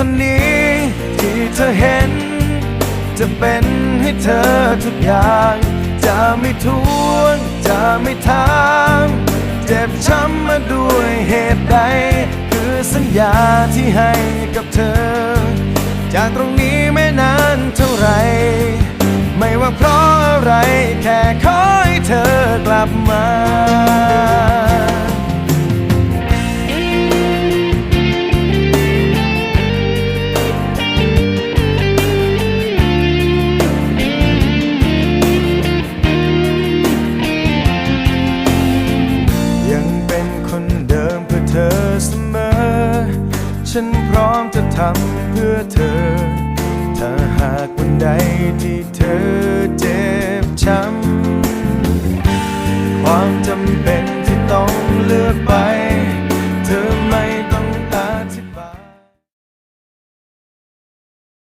คนนี้ที่เธอเห็น จะเป็นให้เธอทุกอย่าง จะไม่ทวงจะไม่ถามเจ็บช้ำมาด้วยเหตุใด คือสัญญาที่ให้กับเธอ จากตรงนี้ไม่นานเท่าไหรไม่ว่าเพราะอะไรแค่ขอให้เธอกลับมา ฉันพร้อมจะทำเพื่อเธอ ถ้าหากวันใดที่เธอเจ็บช้ำความจำเป็น